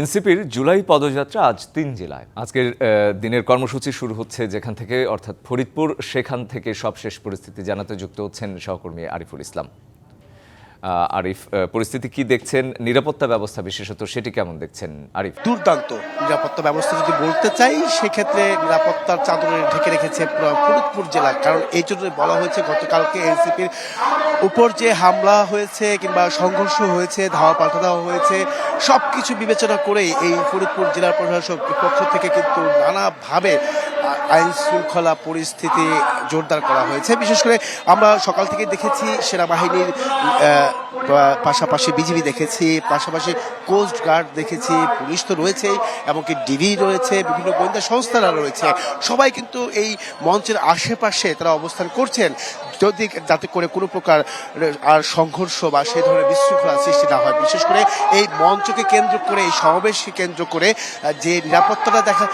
এনসিপির জুলাই পদযাত্রা আজ তিন জেলায়। আজকের দিনের কর্মসূচি শুরু হচ্ছে যেখান থেকে, অর্থাৎ ফরিদপুর, সেখান থেকে সবশেষ পরিস্থিতি জানাতে যুক্ত হচ্ছেন সহকর্মী আরিফুল ইসলাম। আরিফ পরিস্থিতি কি দেখছেন? নিরাপত্তা ব্যবস্থা বিশেষত, সেটি কেমন দেখছেন আরিফ? দুর্দান্ত। নিরাপত্তা ব্যবস্থা যদি বলতে চাই, সেক্ষেত্রে নিরাপত্তার চাদরে ঢেকে রেখেছে পুরো ফরিদপুর জেলা। কারণ এই জন্য বলা হয়েছে, গতকালকে এনসিপির উপর যে হামলা হয়েছে কিংবা সংঘর্ষ হয়েছে, ধাওয়া পাল্টা দেওয়া হয়েছে সব কিছু বিবেচনা করেই এই ফরিদপুর জেলার প্রশাসক পক্ষ থেকে কিন্তু নানাভাবে আইন শৃঙ্খলা পরিস্থিতি জোরদার করা হয়েছে। বিশেষ করে আমরা সকাল থেকে দেখেছি সেনাবাহিনীর পাশাপাশি বিজিবি দেখেছি, পাশাপাশি কোস্ট গার্ড দেখেছি, পুলিশ তো রয়েছে এমনকি ডিবি রয়েছে, বিভিন্ন গোয়েন্দা সংস্থারা রয়েছে। সবাই কিন্তু এই মঞ্চের আশেপাশে তারা অবস্থান করছেন। যদি যাতে করে কোনো প্রকার আর সংঘর্ষ বা সেই ধরনের বিশৃঙ্খলা সৃষ্টি না হয়, বিশেষ করে এই মঞ্চকে কেন্দ্র করে, এই সমাবেশকে কেন্দ্র করে যে নিরাপত্তাটা দেখা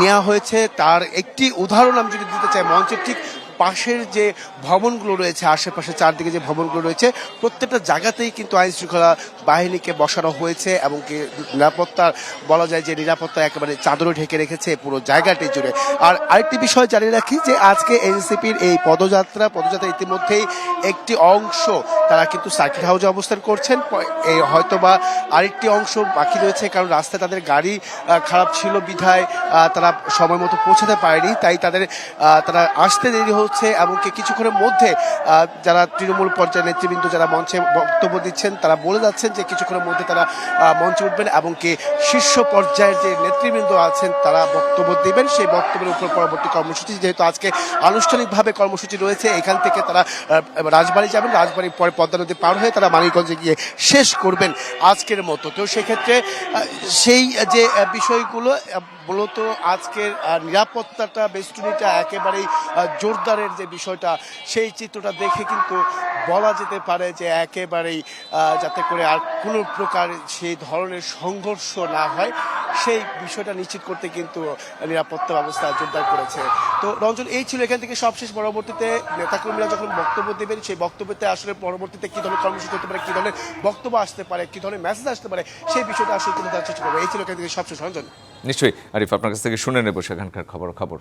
নেওয়া হয়েছে, তার একটি উদাহরণ আমি যদি দিতে চাই মঞ্চের ঠিক পাশের যে ভবনগুলো রয়েছে আশেপাশে চারদিকে যে ভবনগুলো রয়েছে, প্রত্যেকটা জায়গাতেই কিন্তু আইন শৃঙ্খলা বাহিনীকে বসানো হয়েছে এবং কি নিরাপত্তার, বলা যায় যে নিরাপত্তা একেবারে চাদরে ঢেকে রেখেছে পুরো জায়গাটি জুড়ে। আর আরেকটি বিষয় জানিয়ে রাখি যে আজকে এনসিপির এই পদযাত্রা পদযাত্রা ইতিমধ্যেই একটি অংশ তারা কিন্তু সার্কিট হাউসে অবস্থান করছেন। এই হয়তোবা আরেকটি অংশ বাকি রয়েছে কারণ রাস্তায় তাদের গাড়ি খারাপ ছিল বিধায় তারা সময় মতো পৌঁছাতে পারেনি, তাই তাদের তারা আসতে দেরি হচ্ছে এমনকি কিছুক্ষণের মধ্যে যারা তৃণমূল পর্যায়ের নেতৃবৃন্দ যারা মঞ্চে বক্তব্য দিচ্ছেন তারা বলে যাচ্ছেন যে কিছুক্ষণের মধ্যে তারা মঞ্চে উঠবেন এমনকি শীর্ষ পর্যায়ের যে নেতৃবৃন্দ আছেন তারা বক্তব্য দিবেন। সেই বক্তব্যের উপর পরবর্তী কর্মসূচি যেহেতু আজকে আনুষ্ঠানিকভাবে কর্মসূচি রয়েছে এখান থেকে তারা রাজবাড়ি যাবেন। রাজবাড়ির পরে পদ্মা নদী পার হয়ে তারা মানিকগঞ্জে গিয়ে শেষ করবেন আজকের মতো। তো সেক্ষেত্রে সেই যে বিষয়গুলো মূলত আজকের নিরাপত্তাটা বেষ্টনীটা একেবারেই আহ, জোরদারের যে বিষয়টা, সেই চিত্রটা দেখে কিন্তু বলা যেতে পারে যে একেবারেই যাতে করে আর কোনো প্রকার সেই ধরনের সংঘর্ষ না হয়। সেই বিষয়টা নিশ্চিত করতে কিন্তু নিরাপত্তা ব্যবস্থা জোরদার করেছে। তো রঞ্জন, এই ছিল এখান থেকে সবশেষ পরবর্তীতে। নেতাকর্মীরা যখন বক্তব্য দেবেন, সেই বক্তব্যতে আসলে পরবর্তীতে কি ধরনের কর্মসূচি হতে পারে, কি ধরনের বক্তব্য আসতে পারে, কি ধরনের মেসেজ আসতে পারে, সেই বিষয়টা আসলে তুলে ধরার চেষ্টা করব। এই ছিল এখান থেকে সবশেষ। রঞ্জন? নিশ্চয়ই। আরিফ, আপনার কাছ থেকে শুনে নেব সেখানকার খবর খবর